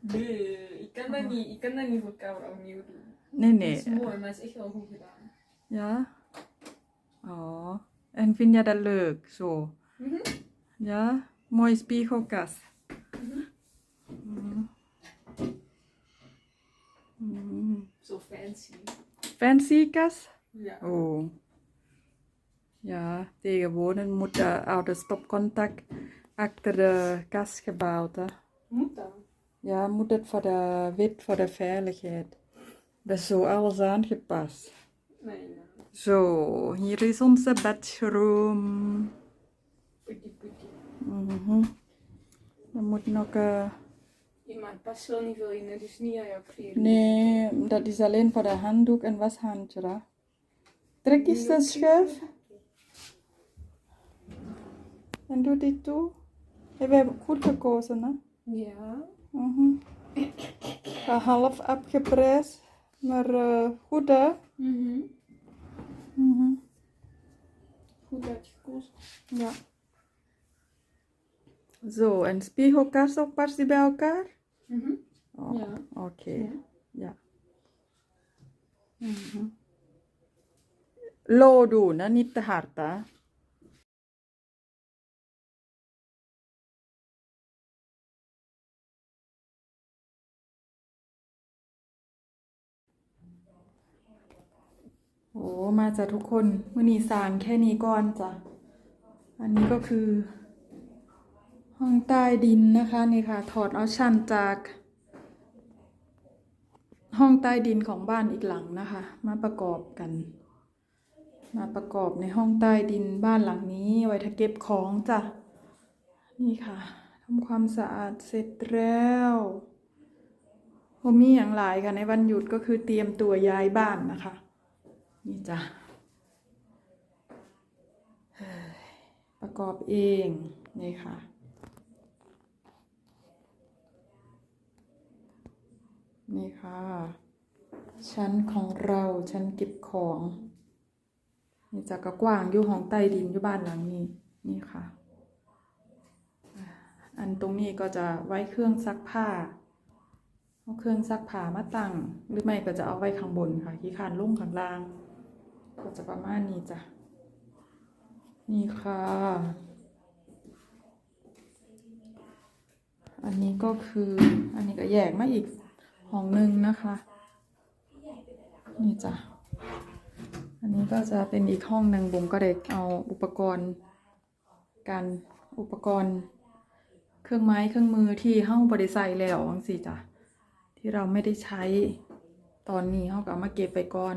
Nee, ik kan dat niet, ik kan dat niet voor camera opnieuw doen. Nee, Dat nee. is mooi, maar het is echt wel goed gedaan. Ja. Oh. En vind je dat leuk, zo? Mhm. Ja? Mooi spiegelkast. Mhm. Mm. Mm. Zo fancy. Fancy kast? Ja. Oh. Ja, tegenwoordig moet de oude stopcontact achter de kast gebouwd. Hè? Moet dan? Ja, moet het voor de wit, voor de veiligheid. Dat is zo alles aangepast. Nee, nee. Zo, hier is onze bedroom. Putty putty. Mhm. Er moet nog... eh, Ja, maar het past wel niet veel in, is niet aan jouw kleren. Nee, dat is alleen voor de handdoek en washandje. Hè? Trek eens de schuif en doe dit toe. Ja, we hebben goed gekozen, hè? Ja. Mhm. Een half afgeprijsd, maar eh, goed, hè? Mhm. Mhm. Goed uitgekozen. Ja. Zo, en spiegelkast ook past die bij elkaar? Mhm. Oh, Ja. Oké, Ja. ja. Mhm. Low doen, hè? niet te hard, hè? โอ้มาจ้ะทุกคนมือนีสางแค่นี้ก่อนจ้ะ อันนี้ก็คือ ห้องใต้ดินนะคะนี่ค่ะ ถอดเอาชั้นจาก ห้องใต้ดินของบ้านอีกหลังนะคะ มาประกอบกัน มาประกอบในห้องใต้ดินบ้านหลังนี้ ไว้ถ้าเก็บของจ้ะ นี่ค่ะทำความสะอาดเสร็จแล้วผมมีอย่างหลายค่ะในวันหยุดก็คือเตรียมตัวย้ายบ้านนะคะ นี่จ้ะเฮ้ยประกอบเองนี่ค่ะ นี่ค่ะ ชั้นของเราชั้นเก็บของ นี่จะกระกว้างอยู่ห้องใต้ดินอยู่บ้านหลังนี้ นี่ค่ะ อันตรงนี้ก็จะไว้เครื่องซักผ้าเอาเครื่องซักผ้ามาตั้ง หรือไม่ก็จะเอาไว้ข้างบนค่ะที่คานลุ่งข้างล่าง ก็จะประมาณนี้จ้ะ นี่ค่ะ อันนี้ก็คือ อันนี้ก็แยกมาอีกห้องหนึ่งนะคะ นี่จ้ะ อันนี้ก็จะเป็นอีกห้องหนึ่งบุ๋มก็ได้เอาอุปกรณ์ การอุปกรณ์ เครื่องไม้เครื่องมือที่ห้องบริใส่แล้วจังสิจ้ะ ที่เราไม่ได้ใช้ตอนนี้เขาก็เอามาเก็บไปก่อน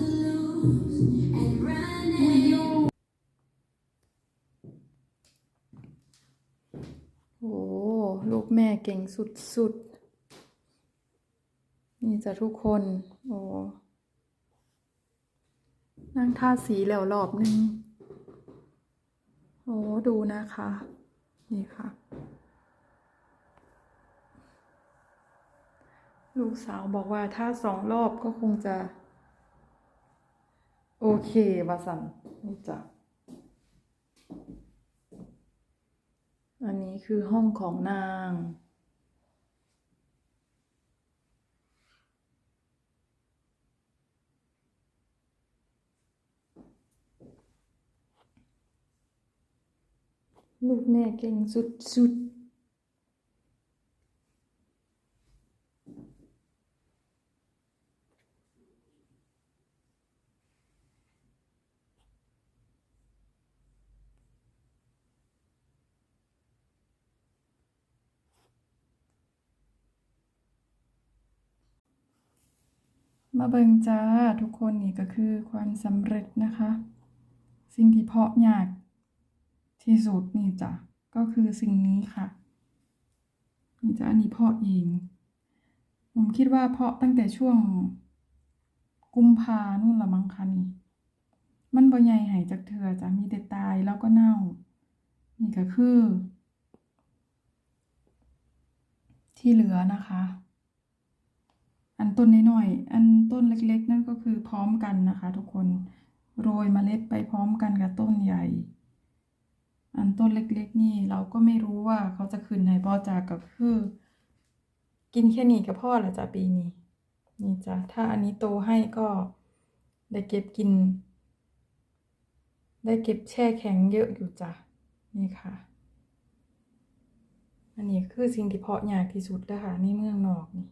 แม่เก่งสุดๆ นี่จะทุกคน โอ้นั่งทาสีแล้วรอบนึง โอ้ดูนะคะ นี่ค่ะ ลูกสาวบอกว่าถ้าสองรอบก็คงจะ โอเควาสันนี่จ้ะ อั นี้คือห้องของนาง ลูกแม่เก่งสุดๆ มาเบิงจ้าทุกคนนี่ก็คือความสำเร็จนะคะ สิ่งที่เพาะยากที่สุดนี่จ้ะก็คือสิ่งนี้ค่ะ นี่จ้ะอันนี้เพาะเองผมคิดว่าเพาะตั้งแต่ช่วง กุมภานู่นละมั้งคะนี่มันบ่ใหญ่หายจากเถื่อจ้ะมีแต่ตายแล้วก็เน่า นี่ก็คือ ที่เหลือนะคะ อันต้นน้อยๆอันต้นเล็กๆ นั่นก็คือพร้อมกันนะคะ ทุกคนโรยเมล็ดไปพร้อมกันกับต้นใหญ่ อันต้นเล็กๆ นี่เราก็ไม่รู้ว่าเขาจะขึ้นให้บ่จากก็คือ กินแค่นี้ก็พอละจ้ะปีนี้นี่จ้ะถ้าอันนี้โตให้ก็ได้เก็บกิน ได้เก็บแช่แข็งเยอะอยู่จ้ะนี่ค่ะ อันนี้คือสิ่งที่เพาะยากที่สุดแล้วค่ะในเมืองนอกนี่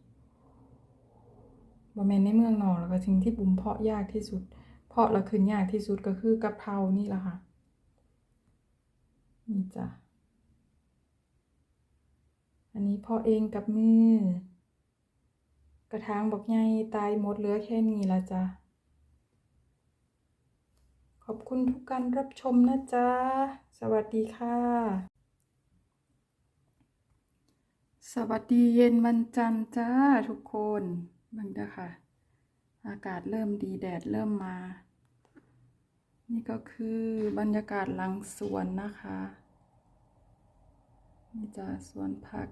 บ่แม่นในเมืองนอกแล้วก็สิ่งที่บุ๋มเพาะยากที่สุด เพาะแล้วขึ้นยากที่สุดก็คือกะเพรานี่แหละค่ะ นี่จ้ะ อันนี้เพาะเองกับมือ กระถางบอกใหญ่ตายหมดเหลือแค่นี้ละจ้ะ ขอบคุณทุกการรับชมนะจ๊ะ สวัสดีค่ะ สวัสดีเย็นวันจันทร์จ้าทุกคน บังเด้อค่ะ อากาศเริ่มดีแดดเริ่มมา นี่ก็คือบรรยากาศหลังสวนนะคะ นี่จะสวนผัก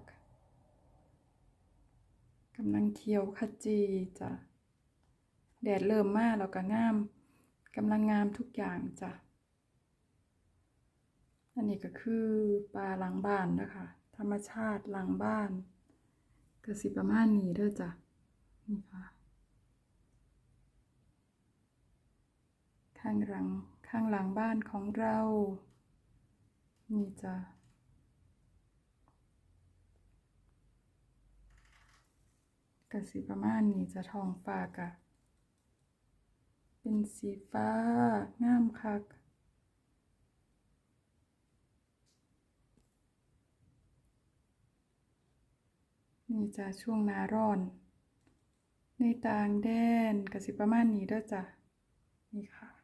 กำลังเคี้ยวขจีจ้ะแดดเริ่มมาแล้วก็งามกำลังงามทุกอย่างจ้ะอันนี้ก็คือปลาหลังบ้านนะคะ ธรรมชาติหลังบ้านก็สิประมาณนี้เด้อจ้ะ นี่ค่ะ ข้างหลัง ข้างหลังบ้านของเรา นี่จ้ะกสิประมาณนี้จะทองฟ้ากะ เป็นสีฟ้างามคักนี่จะช่วงหนาร้อน ในต่างแดนกสิประมาณนี้เด้อจ้ะนี่ค่ะ